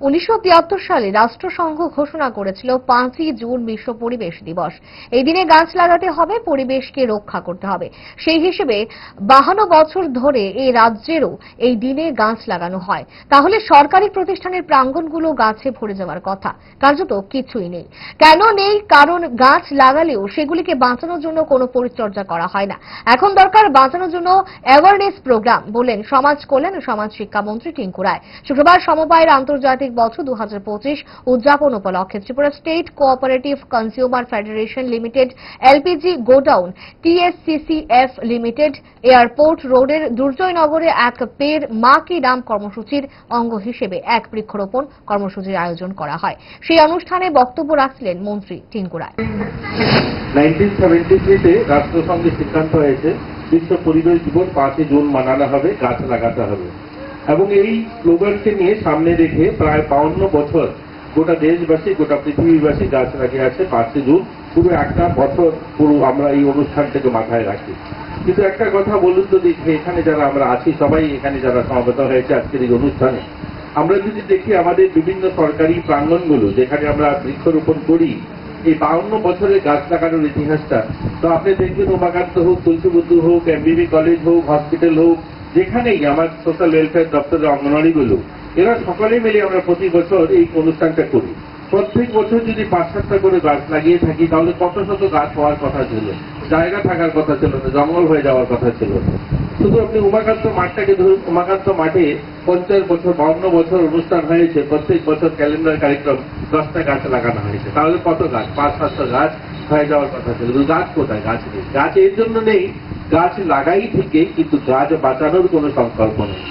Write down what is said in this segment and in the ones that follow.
উনিশশো তিয়াত্তর সালে রাষ্ট্রসংঘ ঘোষণা করেছিল পাঁচই জুন বিশ্ব পরিবেশ দিবস। এই দিনে গাছ লাগাতে হবে, পরিবেশকে রক্ষা করতে হবে। সেই হিসেবে বাহান্ন বছর ধরে এই রাজ্যেরও এই দিনে গাছ লাগানো হয়। তাহলে সরকারি প্রতিষ্ঠানের প্রাঙ্গণগুলো গাছে ভরে যাওয়ার কথা। কার্যত কিছুই নেই। কেন নেই? কারণ গাছ লাগালেও সেগুলিকে বাঁচানোর জন্য কোনো পরিচর্যা করা হয় না। এখন দরকার বাঁচানোর জন্য অ্যাওয়ারনেস প্রোগ্রাম বলেন সমাজ কল্যাণ ও সমাজ শিক্ষামন্ত্রী টিঙ্কু রায়। শুক্রবার সমবায়ের আন্তর্জাতিক বছর দু হাজার পঁচিশ উদযাপন উপলক্ষে Tripura state cooperative consumer federation limited, LPG godown, TSCCF limited, airport রোডের দুর্জয়নগরে এক পের মা কি নাম কর্মসূচির অঙ্গ হিসেবে এক বৃক্ষরোপণ কর্মসূচির আয়োজন করা হয়। সেই অনুষ্ঠানে বক্তব্য রাখছিলেন মন্ত্রী টিঙ্কু রায় 1973 তে রাষ্ট্রসংঘের সিদ্ধান্ত হয়েছে, বিশ্ব পরিবেশ দিবস পাঁচই জুন মানানো হবে, গাছ লাগাতে হবে। এবং এই স্লোগানকে নিয়ে সামনে রেখে প্রায় বাউন্ন বছর গোটা দেশবাসী, গোটা পৃথিবীবাসী গাছ লাগিয়ে আছে পাঁচই জুন পুরো একটা বছর পুরো আমরা এই অনুষ্ঠানটাকে মাথায় রাখি। কিন্তু একটা কথা বলুন তো দেখি, এখানে যারা আমরা আছি, সবাই এখানে যারা সমবেত হয়েছে আজকের এই অনুষ্ঠানে, আমরা যদি দেখি আমাদের বিভিন্ন সরকারি প্রাঙ্গণগুলো যেখানে আমরা বৃক্ষরোপণ করি, এই বাউন্ন বছরের গাছ লাগানোর ইতিহাসটা, তো আপনি দেখবেন উমাকান্ত হোক তুলসীবুদ্ধু হোক এমবিবি কলেজ হোক হসপিটাল হোক যেখানেই আমার সোশ্যাল ওয়েলফেয়ার দপ্তরের অঙ্গনওয়াড়িগুলো, এরা সকলে মিলে আমরা প্রতি বছর এই অনুষ্ঠানটা করি। প্রত্যেক বছর যদি পাঁচ সাতটা করে গাছ লাগিয়ে থাকি, তাহলে কত শত গাছ হওয়ার কথা ছিল, জায়গা থাকার কথা ছিল না, জঙ্গল হয়ে যাওয়ার কথা ছিল শুধু আপনি উমাকান্ত মাঠটাকে ধরুন, উমাকান্ত মাঠে পঞ্চাশ বছর, বাউন্ন বছর অনুষ্ঠান হয়েছে, প্রত্যেক বছর ক্যালেন্ডার কার্যক্রম, দশটা গাছ লাগানো হয়েছে। তাহলে কত গাছ? পাঁচ সাতটা গাছ হয়ে যাওয়ার কথা ছিল। গাছ কোথায়? গাছ নেই। গাছ এর জন্য নেই গাছ লাগাই থেকে কিন্তু গাছ বাঁচানোর কোনো সংকল্প নেই।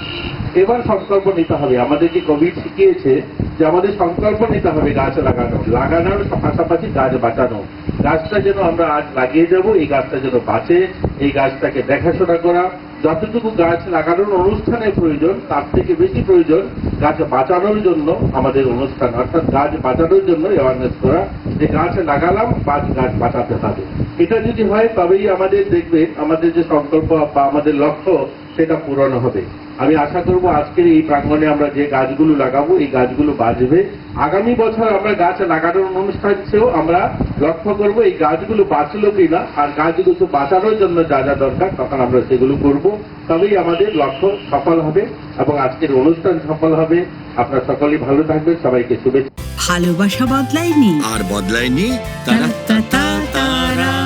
এবার সংকল্প নিতে হবে। আমাদেরকে কোভিড শিখিয়েছে যে আমাদের সংকল্প নিতে হবে গাছ লাগানো লাগানোর পাশাপাশি গাছ বাঁচানো গাছটা যেন আমরা আজ লাগিয়ে যাব, এই গাছটা যেন বাঁচে, এই গাছটাকে দেখাশোনা করা। যতটুকু গাছ লাগানোর অনুষ্ঠানের প্রয়োজন, তার থেকে বেশি প্রয়োজন গাছ বাঁচানোর জন্য আমাদের অনুষ্ঠান। অর্থাৎ গাছ বাঁচানোর জন্য অ্যাওয়ারনেস করা যে গাছ লাগালাম বা গাছ বাঁচাতে হবে। এটা যদি হয় তবেই আমাদের দেখবেন আমাদের যে সংকল্প বা আমাদের লক্ষ্য সেটা পূরণ হবে। আমি আশা করব আজকের এই প্রাঙ্গণে আমরা যে গাছগুলো লাগাবো এই গাছগুলো বাঁচবে। আগামী বছর আমরা গাছ লাগানোর অনুষ্ঠান চেয়েও আমরা লক্ষ্য করব এই গাছগুলো বাঁচলো কিনা আর গাছগুলো বাঁচানোর জন্য যা যা দরকার তখন আমরা সেগুলো করব। তবেই আমাদের লক্ষ্য সফল হবে এবং আজকের অনুষ্ঠান সফল হবে। আপনারা সকলেই ভালো থাকবেন সবাইকে শুভেচ্ছা। ভালোবাসা বদলায়নি। আর বদলায়নি তারা। তারা।